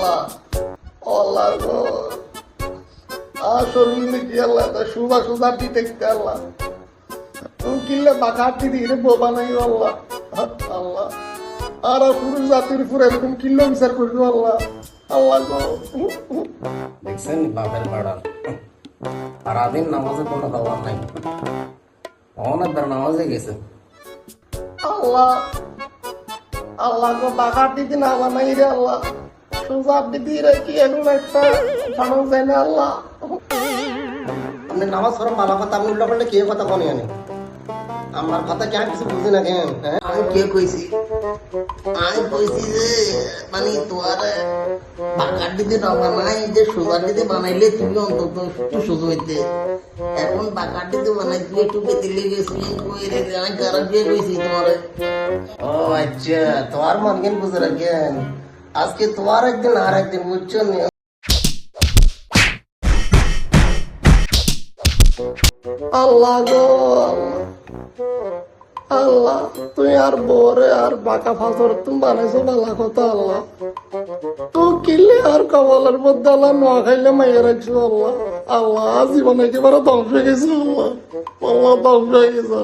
আল্লাহ। আল্লাহ গো। আসলে কি আল্লাহ? তা সুবা সুদা দিতে আল্লাহ? কিনলে দিদি রে বোবা নাই আল্লাহ। আল্লাহ। আর পুরুষ জাতির উপর এরকম কিনলে বিচার করব আল্লাহ। আল্লাহ গো। দেখছেন বাপের পাড়ার সারাদিন নামাজে কোনো খবর নাই। অনেকবার নামাজে গেছে। আল্লাহ। আল্লাহ গো বাকার দিদি না বানাই রে আল্লাহ। একটা যায় না আল্লাহ? আপনি নামাজ পড়া ভালো কথা আপনি উল্টা পাল্টা কে কথা কনে আনে আমার কথা কে কিছু বুঝি না কেন? হ্যাঁ? আমি কে কইছি? আমি কইছি যে মানে তোমার বাকার দিদি না বানাই যে সুগার দিদি বানাইলে তুমি অন্তত একটু সুযোগ হইতে এখন বাকার দিদি বানাই তুই একটু পেতে লেগেছিলি কই রে আমি কারণ কে কইছি তোমার। ও আচ্ছা তোমার মন কেন বুঝে রাখেন আজকে তোমার একদিন আর একদিন, বুঝছ? আল্লাহ গো, আল্লাহ। তুই আর বোরে আর বাঁকা ফাঁসর তুমি বানাইছো ভালো কথা, আল্লাহ। তো কিনলে আর কবলের মধ্যে আল্লাহ নোয়া খাইলে মাইয়া রাখছো, আল্লাহ। আল্লাহ, জীবন একেবারে ধ্বংস হয়ে গেছে, আল্লাহ। আল্লাহ, ধ্বংস হয়ে গেছে।